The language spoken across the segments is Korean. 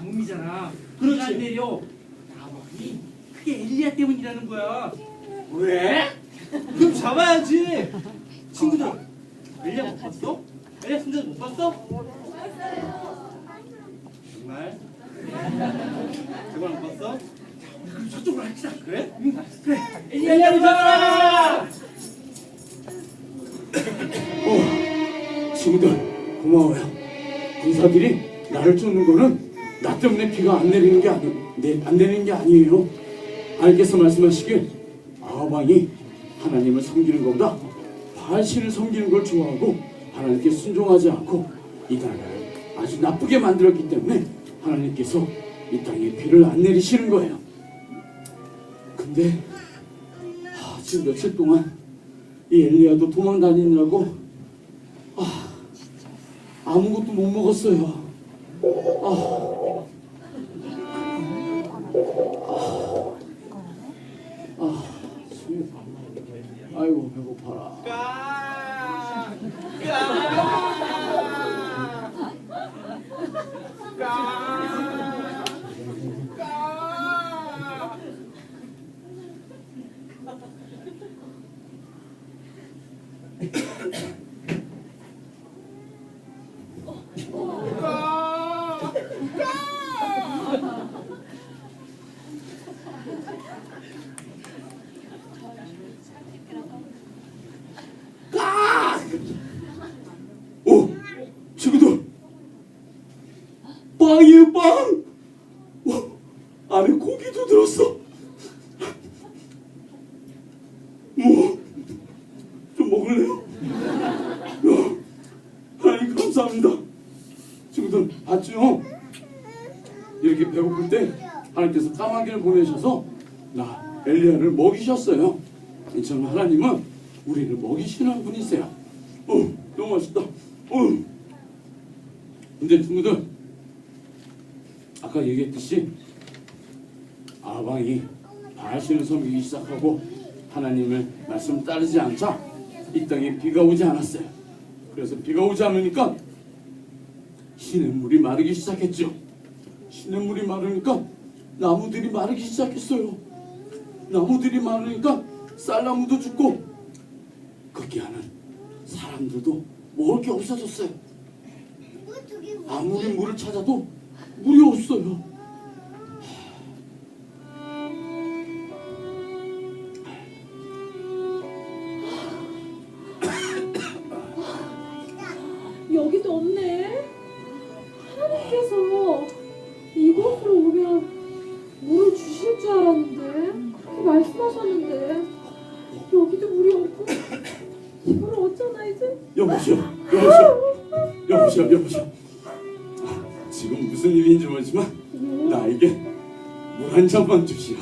가뭄이잖아. 그렇지. 비가 안 내려. 나머지 그게 엘리야 때문이라는 거야. 왜? 그럼 잡아야지. 친구들, 엘리야 못 봤어? 엘리야 순전 못 봤어? 정말? 저걸 안 봤어? 그럼 저쪽으로 합시다. 그래? 응, 그래. 엘리야 엘리야 잡아! 어, 친구들 고마워요. 군사들이 나를 쫓는 거는 나 때문에 비가 안 내리는 게 아니, 내, 안 내리는 게 아니에요. 하나님께서 말씀하시길 아방이 하나님을 섬기는 것보다 바알신을 섬기는 걸 좋아하고 하나님께 순종하지 않고 이 나라를 아주 나쁘게 만들었기 때문에 하나님께서 이 땅에 비를 안 내리시는 거예요. 근데 아, 지금 며칠 동안 이 엘리야도 도망 다니느라고 아, 아무것도 못 먹었어요. 아, 아, 배고파라. 까! 오, 친구들, 빵이에요 빵. 오, 안에 고기도 들었어. 뭐, 좀 먹을래요? 야, 하나님 감사합니다. 친구들 봤죠? 이렇게 배고플 때 하나님께서 까마귀를 보내셔서 나 엘리야를 먹이셨어요. 이처럼 하나님은 우리를 먹이시는 분이세요. 어, 너무 맛있다. 어. 근데 친구들 아까 얘기했듯이 아방이 바알신을 섬기기 시작하고 하나님의 말씀 따르지 않자 이 땅에 비가 오지 않았어요. 그래서 비가 오지 않으니까 시냇물이 마르기 시작했죠. 시냇물이 마르니까 나무들이 마르기 시작했어요. 나무들이 마르니까 쌀나무도 죽고 거기하는 사람들도 먹을 게 없어졌어요. 아무리 물을 찾아도 물이 없어요. 물한 잔만 주시오.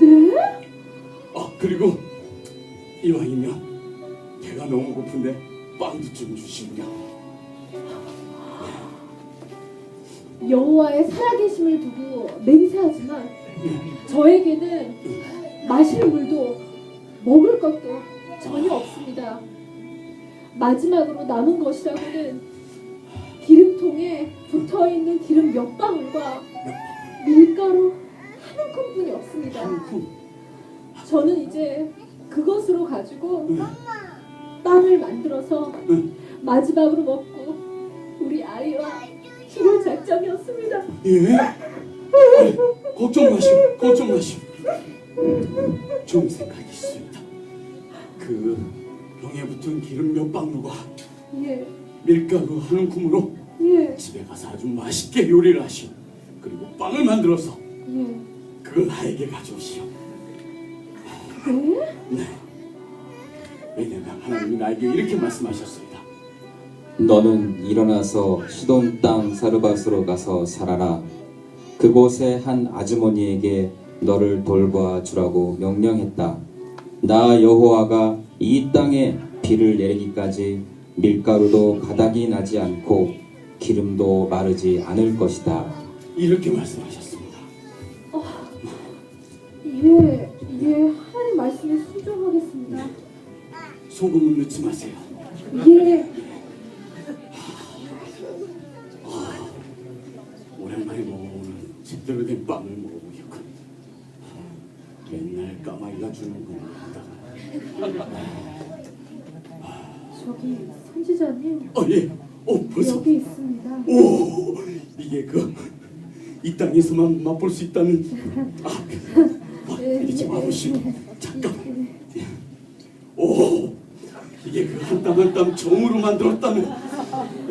네? 아 그리고 이왕이면 배가 너무 고픈데 빵도 좀 주시고요. 여호와의 살아계심을 두고 맹세하지만 저에게는 마실 물도 먹을 것도 전혀 없습니다. 마지막으로 남은 것이라고는 기름통에 붙어 있는 기름 몇 방울과 한쿵. 저는 이제 그것으로 가지고 응. 빵을 만들어서 응. 마지막으로 먹고 우리 아이와 죽을 작정이었습니다. 예? 아니, 걱정 마시오, 걱정 마시오. 좋은 생각이 있습니다. 그 병에 붙은 기름 몇 방울과 예, 밀가루 한 움큼으로 예, 집에 가서 아주 맛있게 요리를 하시오. 그리고 빵을 만들어서 예. 그걸 나에게 가져오시오. 네? 네. 왜냐면 하나님이 나에게 이렇게 말씀하셨습니다. 너는 일어나서 시돈 땅 사르밧으로 가서 살아라. 그곳에 한 아주머니에게 너를 돌봐 주라고 명령했다. 나 여호와가 이 땅에 비를 내리기까지 밀가루도 가닥이 나지 않고 기름도 마르지 않을 것이다. 이렇게 말씀하셨습니다. 예, 예, 하나님 말씀에 순종하겠습니다. 소금은 넣지 마세요. 예, 오랜만에 먹어보는 제대로 된 빵을 먹어보겠군. 맨날 까마귀가 주는 거만 저기 선지자님 어 예. 어 벌써. 여기 있습니다. 오 이게 그 이 땅에서만 맛볼 수 있다는. 아, 와, 와보시오. 잠깐. 오 이게 그 한 땀 한 땀 정으로 만들었다는.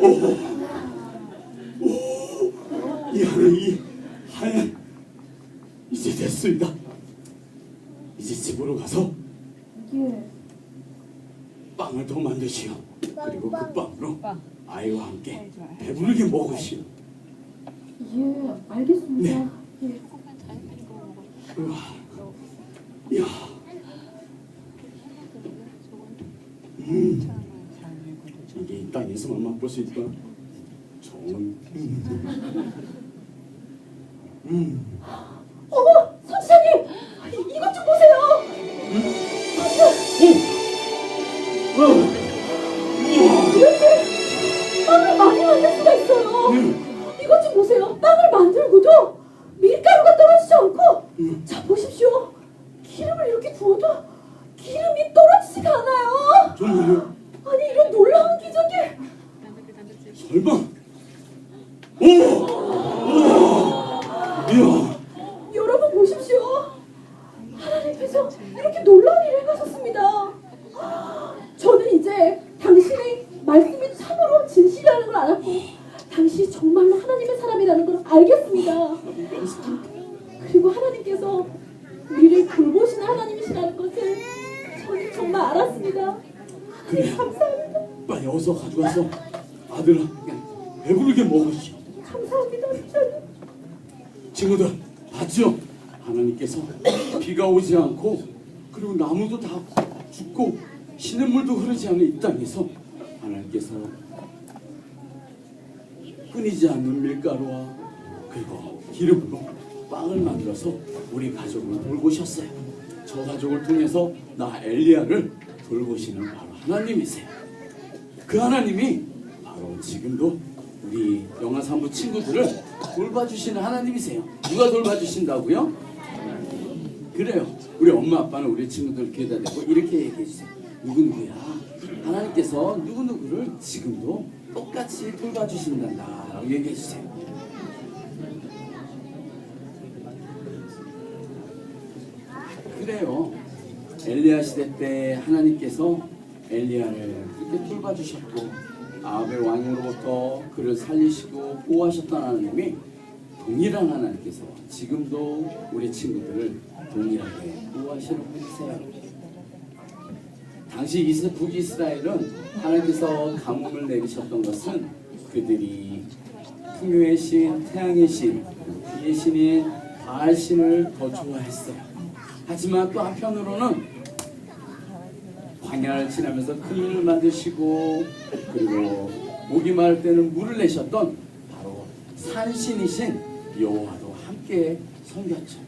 오. 오. 이 하얀 이제 됐습니다. 이제 집으로 가서 예. 빵을 더 만드시오. 그리고 그 빵으로 아이와 함께 배부르게 먹으시오. 예, 알겠습니다. 예. 우와. 야. 음. 이게 이 땅에서만 맛볼 수 있다. 좋은. 음. 음. 보십시오. 하나님께서 이렇게 놀라운 일을 행하셨습니다. 저는 이제 당신의 말씀이 참으로 진실이라는 걸 알았고 당신이 정말로 하나님의 사람이라는 걸 알겠습니다. 그리고 하나님께서 우리를 돌보시는 하나님이시라는 것을 저는 정말 알았습니다. 그래. 감사합니다. 빨리 어서 가져가서 아들아 배부르게 먹으시오. 감사합니다. 저는 친구들 봤죠? 하나님께서 비가 오지 않고 그리고 나무도 다 죽고 시냇물도 흐르지 않는 이 땅에서 하나님께서 끊이지 않는 밀가루와 그리고 기름으로 빵을 만들어서 우리 가족을 돌보셨어요. 저 가족을 통해서 나 엘리야를 돌보시는 바로 하나님이세요. 그 하나님이 바로 지금도 우리 영화 산부 친구들을 돌봐주시는 하나님이세요. 누가 돌봐주신다고요? 그래요. 우리 엄마 아빠는 우리 친구들 귀에다 대고 이렇게 얘기해 주세요. 누구 누구야? 하나님께서 누구 누구를 지금도 똑같이 돌봐주신단다 라고 얘기해 주세요. 그래요. 엘리야 시대 때 하나님께서 엘리야를 그렇게 돌봐주셨고 아합의 왕으로부터 그를 살리시고 보호하셨던 하나님이 동일한 하나님께서 지금도 우리 친구들을 동일하게 보호하시는 분이세요. 당시 이스 북이스라엘은 하나님께서 가뭄을 내리셨던 것은 그들이 풍요의 신, 태양의 신, 비의 신인 바알 신을 더 좋아했어요. 하지만 또 한편으로는 광야를 지나면서 그물을 만드시고 그리고 목이 마를 때는 물을 내셨던 바로 산신이신 여호와도 함께 섬겼죠.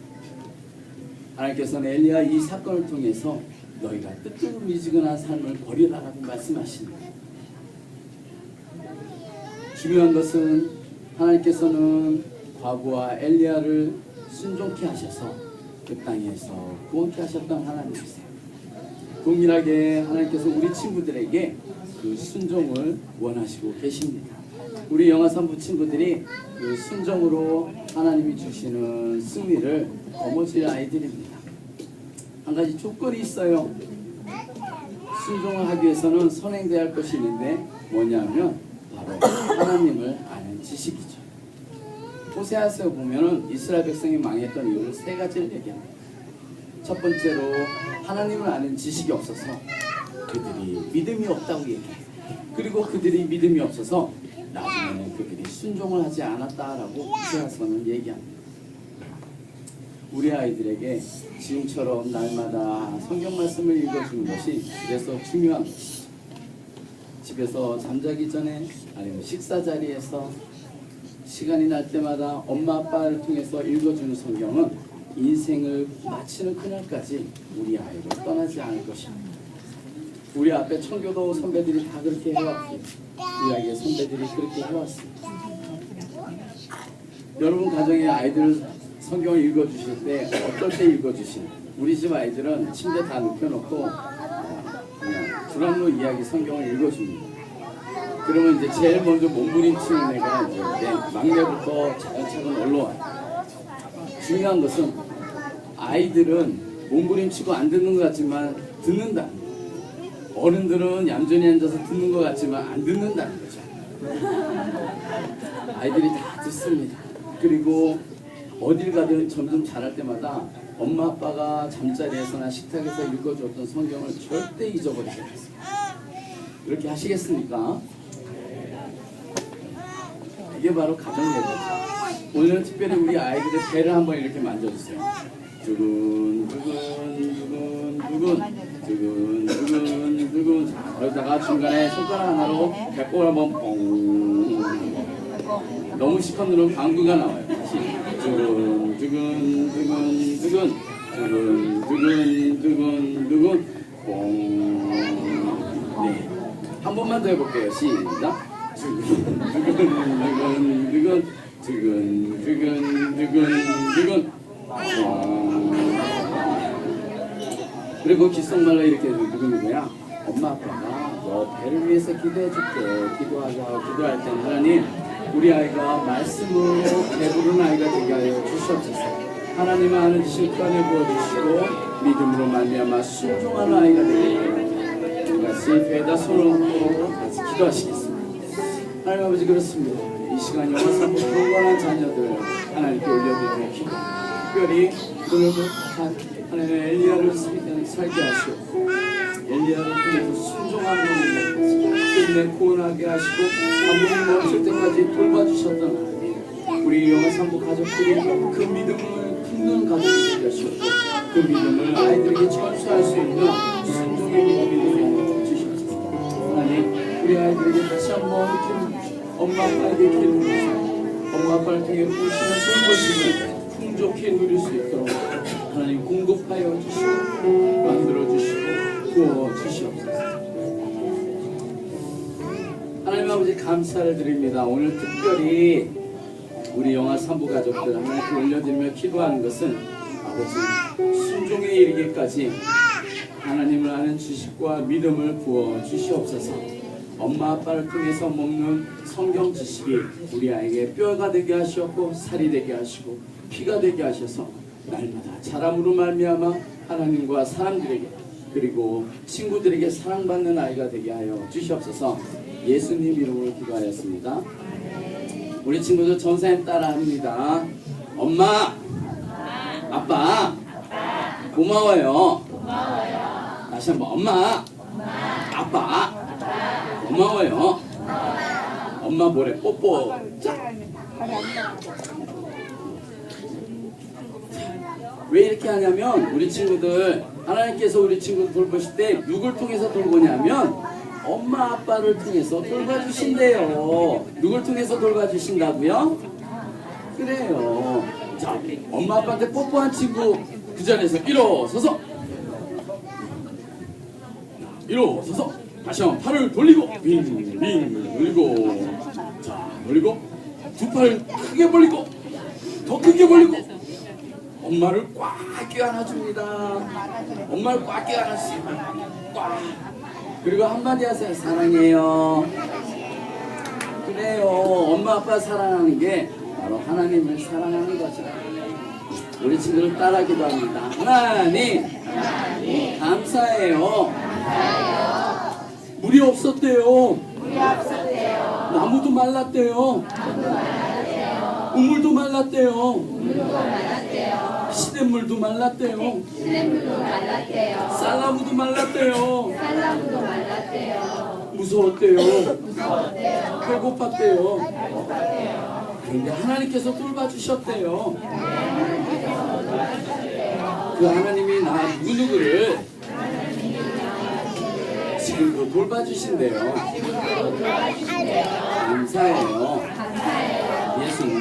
하나님께서는 엘리야 이 사건을 통해서 너희가 뜨뜻미지근한 삶을 버리라라고 말씀하십니다. 중요한 것은 하나님께서는 과부와 엘리야를 순종케 하셔서 그 땅에서 구원케 하셨던 하나님이세요. 동일하게 하나님께서 우리 친구들에게 그 순종을 원하시고 계십니다. 우리 영화 산부 친구들이 그 순종으로 하나님이 주시는 승리를 거머쥘 아이들입니다. 한 가지 조건이 있어요. 순종을 하기 위해서는 선행돼야 할 것이 있는데 뭐냐면 바로 하나님을 아는 지식이죠. 호세아서에 보면은 이스라엘 백성이 망했던 이유를 세 가지를 얘기합니다. 첫 번째로 하나님을 아는 지식이 없어서 그들이 믿음이 없다고 얘기해요. 그리고 그들이 믿음이 없어서 순종을 하지 않았다라고 호세아서는 얘기합니다. 우리 아이들에게 지금처럼 날마다 성경 말씀을 읽어주는 것이 그래서 중요한 것이죠. 집에서 잠자기 전에 아니면 식사 자리에서 시간이 날 때마다 엄마 아빠를 통해서 읽어주는 성경은 인생을 마치는 그날까지 우리 아이를 떠나지 않을 것입니다. 우리 앞에 청교도 선배들이 다 그렇게 해왔고 우리 아이의 선배들이 그렇게 해왔습니다. 여러분 가정의 아이들 성경을 읽어주실 때 어떨 때 읽어주시나요? 우리 집 아이들은 침대 다 눕혀놓고 그냥 드럼로 이야기 성경을 읽어줍니다. 그러면 이제 제일 먼저 몸부림치는 애가 이제 내 막내부터 차근차근 올라와요. 중요한 것은 아이들은 몸부림치고 안 듣는 것 같지만 듣는다. 어른들은 얌전히 앉아서 듣는 것 같지만 안 듣는다는 거죠. 아이들이 다 듣습니다. 그리고 어딜 가든 점점 자랄 때마다 엄마 아빠가 잠자리에서나 식탁에서 읽어줬던 성경을 절대 잊어버리지 않습니다. 그렇게 하시겠습니까? 이게 바로 가정 예배죠. 오늘은 특별히 우리 아이들의 배를 한번 이렇게 만져주세요. 두근 두근 두근 두근 두근 두근 두근 자 그러다가 중간에 손가락 하나로 배꼽을 한번 뽕 너무 시커 누르면 방구가 나와요. 다시 두근 두근 두근 두근 두근 두근 두근 두근 뽕 네. 한 번만 더 해볼게요. 시작. 두근 두근 두근 두근 두근 두근 두근 두근 어. 그리고 귓속말로 이렇게 누구누구야 엄마 아빠가 너 배를 위해서 기도해줄게 기도하자 기도할 때 하나님 우리 아이가 말씀으로 배부른 아이가 되게 하여 주시옵소서. 하나님 아는 꺼내 부어주시고 믿음으로 말미암아 순종하는 아이가 되게 하여 같이 배에다 손을 얹고 같이 기도하시겠습니다. 하나님 아버지 그렇습니다. 이 시간 영화 사고 경건한 자녀들 하나님께 올려드리는 기도. 특별히 오늘도 하나님 엘리야를 살게 하시고 엘리야를 통해서 순종하는 것을 끝내 구원하게 하시고 아무리 멈출 때까지 돌봐주셨던 하나님 우리 영화 삼부 가족들이 그 믿음을 품는 가족이 하시고 그 믿음을 아이들에게 전수할 수 있는 순종의 믿음이 되게 주시옵소서. 하나님 우리 아이들에게 다시 한번 주시고 엄마 아빠에게 기름 주시고 엄마 아빠를 통해 보시는 돌보심을 풍족히 누릴 수 있도록 하나님 공급하여 주시고 만들어 주시고 구워 주시옵 아버지 감사를 드립니다 오늘 특별히 우리 영화 삼부 가족들 하나님께 올려드리며 기도하는 것은 아버지 순종에 이르기까지 하나님을 아는 지식과 믿음을 부어 주시옵소서. 엄마 아빠를 통해서 먹는 성경 지식이 우리 아이에게 뼈가 되게 하시었고 살이 되게 하시고 피가 되게 하셔서 날마다 자람으로 말미암아 하나님과 사람들에게 그리고 친구들에게 사랑받는 아이가 되게 하여 주시옵소서. 예수님 이름으로 기도하였습니다. 우리 친구들 전사님 따라합니다. 엄마, 아빠, 고마워요. 다시 한번 엄마, 아빠, 고마워요. 엄마 볼에 뽀뽀. 자. 왜 이렇게 하냐면 우리 친구들 하나님께서 우리 친구들 돌보실 때 누굴 통해서 돌보냐면 엄마 아빠를 통해서 돌봐주신대요. 누굴 통해서 돌봐주신다고요? 그래요. 자, 엄마 아빠한테 뽀뽀한 친구 그 자리에서 일어서서 일어서서 다시 한번 팔을 돌리고 빙빙 돌리고 자 돌리고 두 팔을 크게 벌리고 더 크게 벌리고 엄마를 꽉 껴안아줍니다. 엄마를 꽉 껴안았습니다. 꽉. 그리고 한마디 하세요. 사랑해요. 그래요. 엄마 아빠 사랑하는 게 바로 하나님을 사랑하는 거죠. 우리 친구들 따라 기도 합니다. 하나님, 감사해요. 물이 없었대요. 나무도 말랐대요. 우물도 말랐대요. 시냇물도 말랐대요. 쌀나무도 말랐대요. 무서웠대요. 배고팠대요. 그런데 하나님께서 돌봐주셨대요. 그 하나님이 나 누구누구를 지금도 돌봐주신대요. 감사해요.